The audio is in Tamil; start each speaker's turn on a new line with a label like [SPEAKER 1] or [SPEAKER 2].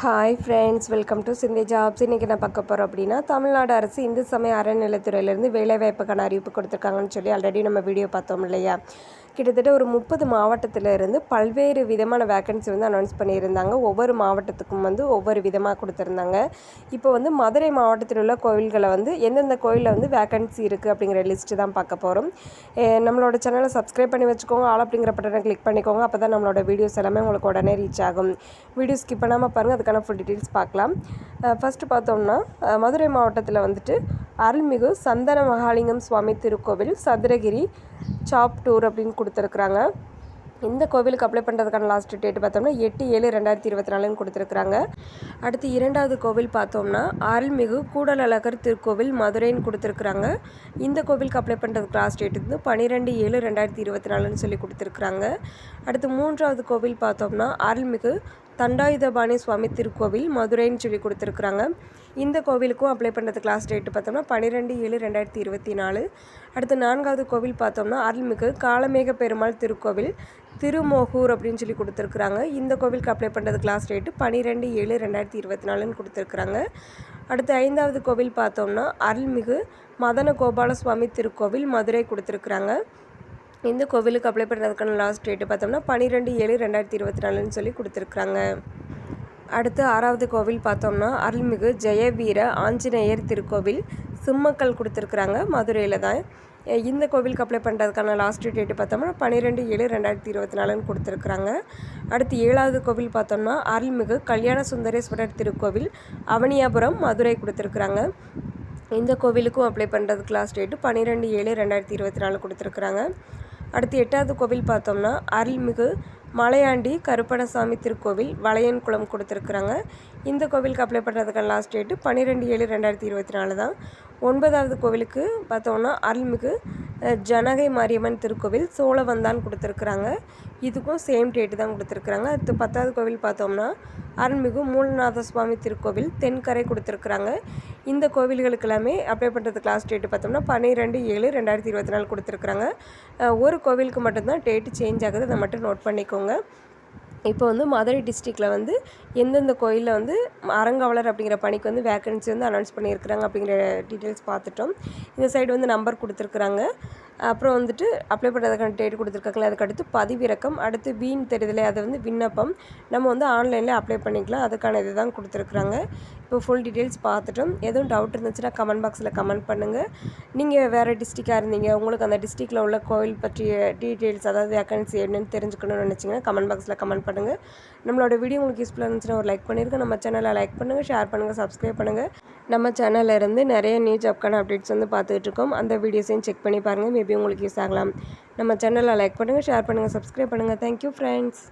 [SPEAKER 1] Hi friends welcome to Sindhi jobs இன்றைக்கி நான் பார்க்க போகிறோம் அப்படின்னா தமிழ்நாடு அரசு இந்து சமய அறநிலைத்துறையிலேருந்து வேலைவாய்ப்புக்கான அறிவிப்பு கொடுத்துருக்காங்கன்னு சொல்லி ஆல்ரெடி நம்ம வீடியோ பார்த்தோம் இல்லையா? கிட்டத்தட்ட ஒரு முப்பது மாவட்டத்தில் இருந்து பல்வேறு விதமான வேக்கன்சி வந்து அனௌன்ஸ் பண்ணியிருந்தாங்க. ஒவ்வொரு மாவட்டத்துக்கும் வந்து ஒவ்வொரு விதமாக கொடுத்துருந்தாங்க. இப்போ வந்து மதுரை மாவட்டத்தில் உள்ள கோவில்களை வந்து எந்தெந்த கோயிலில் வந்து வேக்கன்சி இருக்குது அப்படிங்கிற லிஸ்ட்டு தான் பார்க்க போகிறோம் நம்மளோட சேனலை சப்ஸ்கிரைப் பண்ணி வச்சுக்கோங்க. ஆள் அப்படிங்கிற பட்டனை கிளிக் பண்ணிக்கோங்க. அப்போ தான் நம்மளோட வீடியோஸ் எல்லாமே உங்களுக்கு உடனே ரீச் ஆகும். வீடியோ ஸ்கிப் பண்ணாமல் பாருங்கள் அதுக்கான ஃபுல் டீட்டெயில்ஸ் பார்க்கலாம். ஃபஸ்ட்டு பார்த்தோம்னா மதுரை மாவட்டத்தில் வந்துட்டு அருள்மிகு சந்தன மகாலிங்கம் சுவாமி திருக்கோவில் சதுரகிரி சாப் டூர் அப்படின்னு கொடுத்துருக்குறாங்க. இந்த கோவிலுக்கு அப்ளை பண்ணுறதுக்கான லாஸ்ட் டேட் பார்த்தோம்னா எட்டு ஏழு ரெண்டாயிரத்தி இருபத்தி நாலுன்னு கொடுத்துருக்குறாங்க. அடுத்து இரண்டாவது கோவில் பார்த்தோம்னா அருள்மிகு கூடலழகர் திருக்கோவில் மதுரைன்னு கொடுத்துருக்குறாங்க. இந்த கோவிலுக்கு அப்ளை பண்ணுறதுக்கு லாஸ்ட் டேட் வந்து பன்னிரெண்டு ஏழு ரெண்டாயிரத்தி இருபத்தி நாலுன்னு சொல்லி கொடுத்துருக்குறாங்க. அடுத்து மூன்றாவது கோவில் பார்த்தோம்னா அருள்மிகு தண்டாயுதபாணி சுவாமி திருக்கோவில் மதுரைன்னு சொல்லி கொடுத்துருக்குறாங்க. இந்த கோவிலுக்கும் அப்ளை பண்ணுறது கிளாஸ் டேட்டு பார்த்தோம்னா பன்னிரெண்டு ஏழு ரெண்டாயிரத்தி இருபத்தி நாலு. அடுத்து நான்காவது கோவில் பார்த்தோம்னா அருள்மிகு காலமேக பெருமாள் திருக்கோவில் திருமோகூர் அப்படின்னு சொல்லி கொடுத்துருக்குறாங்க. இந்த கோவிலுக்கு அப்ளை பண்ணுறது கிளாஸ் டேட்டு பன்னிரெண்டு ஏழு ரெண்டாயிரத்தி இருபத்தி நாலுன்னு கொடுத்துருக்குறாங்க. அடுத்து ஐந்தாவது கோவில் பார்த்தோம்னா அருள்மிகு மதன கோபால சுவாமி திருக்கோவில் மதுரை கொடுத்துருக்குறாங்க. இந்த கோவிலுக்கு அப்ளை பண்ணுறதுக்கான லாஸ்ட் டேட்டு பார்த்தோம்னா பன்னிரெண்டு ஏழு ரெண்டாயிரத்தி இருபத்தி நாலுன்னு சொல்லி கொடுத்துருக்குறாங்க. அடுத்து ஆறாவது கோவில் பார்த்தோம்னா அருள்மிகு ஜெயவீர ஆஞ்சநேயர் திருக்கோவில். சிம்மக்கல் கொடுத்துருக்குறாங்க மதுரையில் தான். இந்த கோவிலுக்கு அப்ளை பண்ணுறதுக்கான லாஸ்ட் டேட்டு பார்த்தோம்னா பன்னிரெண்டு ஏழு ரெண்டாயிரத்தி இருபத்தி நாலுன்னு கொடுத்துருக்குறாங்க. அடுத்து ஏழாவது கோவில் பார்த்தோம்னா அருள்மிகு கல்யாண சுந்தரேஸ்வரர் திருக்கோவில் அவனியாபுரம் மதுரை கொடுத்துருக்குறாங்க. இந்த கோவிலுக்கும் அப்ளை பண்ணுறதுக்கு லாஸ்ட் டேட்டு பன்னிரெண்டு ஏழு ரெண்டாயிரத்தி இருபத்தி நாலு கொடுத்துருக்குறாங்க. அடுத்து எட்டாவது கோவில் பார்த்தோம்னா அருள்மிகு மலையாண்டி கருப்பணசாமி திருக்கோவில் வளையன்குளம் கொடுத்துருக்குறாங்க. இந்த கோவிலுக்கு அப்ளை பண்ணுறதுக்கான லாஸ்ட் டேட்டு பன்னிரெண்டு ஏழு ரெண்டாயிரத்தி இருபத்தி நாலு தான் ஒன்பதாவது கோவிலுக்கு பார்த்தோம்னா அருள்மிகு ஜனகை மாரியம்மன் திருக்கோவில் சோழவந்தான் கொடுத்துருக்குறாங்க. இதுக்கும் சேம் டேட்டு தான் கொடுத்துருக்குறாங்க. அடுத்து பத்தாவது கோவில் பார்த்தோம்னா அருள்மிகு மூலநாத சுவாமி திருக்கோவில் தென்கரை கொடுத்துருக்குறாங்க. இந்த கோவில்களுக்கு எல்லாமே அப்ளை பண்ணுறது கிளாஸ் டேட்டு பார்த்தோம்னா பன்னிரெண்டு ஏழு ரெண்டாயிரத்தி இருபத்தி நாலு கொடுத்துருக்குறாங்க. ஒரு கோவிலுக்கு மட்டும்தான் டேட்டு சேஞ்ச் ஆகுது. அதை மட்டும் நோட் பண்ணிக்கோங்க. இப்போ வந்து மதுரை டிஸ்ட்ரிக்டில் வந்து எந்தெந்த கோயிலில் வந்து அறங்காவலர் அப்படிங்கிற பணிக்கு வந்து வேக்கன்சி வந்து அனௌன்ஸ் பண்ணியிருக்கிறாங்க அப்படிங்கிற டீட்டெயில்ஸ் பார்த்துட்டோம். இந்த சைடு வந்து நம்பர் கொடுத்துருக்குறாங்க. அப்புறம் வந்துட்டு அப்ளை பண்ணுறதுக்கான டேட் கொடுத்துருக்காங்களே அதுக்கு அடுத்து பதிவிறக்கம் அடுத்து வீண் தெரிதலை அதை வந்து விண்ணப்பம். நம்ம வந்து ஆன்லைனில் அப்ளை பண்ணிக்கலாம். அதுக்கான இது தான் கொடுத்துருக்குறாங்க. இப்போ ஃபுல் டீட்டெயில்ஸ் பார்த்துட்டோம். எதுவும் டவுட் இருந்துச்சுன்னா கமெண்ட் பாக்ஸில் கமெண்ட் பண்ணுங்கள் நீங்கள் வேறு டிஸ்ட்ரிக்டாக இருந்தீங்க. உங்களுக்கு அந்த டிஸ்ட்ரிக்டில் உள்ள கோவில் பற்றிய டீட்டெயில்ஸ் அதாவது வேக்கன்சி என்னென்னு தெரிஞ்சுக்கணும்னு நினச்சிங்கன்னா கமெண்ட் பாக்ஸில் கமெண்ட் பண்ணுங்கள் நம்மளோட வீடியோ உங்களுக்கு யூஸ்ஃபுல்லாக இருந்துச்சுன்னா ஒரு லைக் பண்ணியிருக்கேன் நம்ம சேனலை லைக் பண்ணுங்கள் ஷேர் பண்ணுங்கள் சப்ஸ்கிரைப் பண்ணுங்கள் நம்ம சேனலில் இருந்து நிறைய நியூ ஜாப்க்கான அப்டேட்ஸ் வந்து பார்த்துட்டு இருக்கோம். அந்த வீடியோஸையும் செக் பண்ணி பாருங்கள் மேபி உங்களுக்கு யூஸ் ஆகலாம். நம்ம சேனலை லைக் பண்ணுங்கள் ஷேர் பண்ணுங்கள் சப்ஸ்கிரைப் பண்ணுங்கள் தேங்க்யூ ஃப்ரெண்ட்ஸ்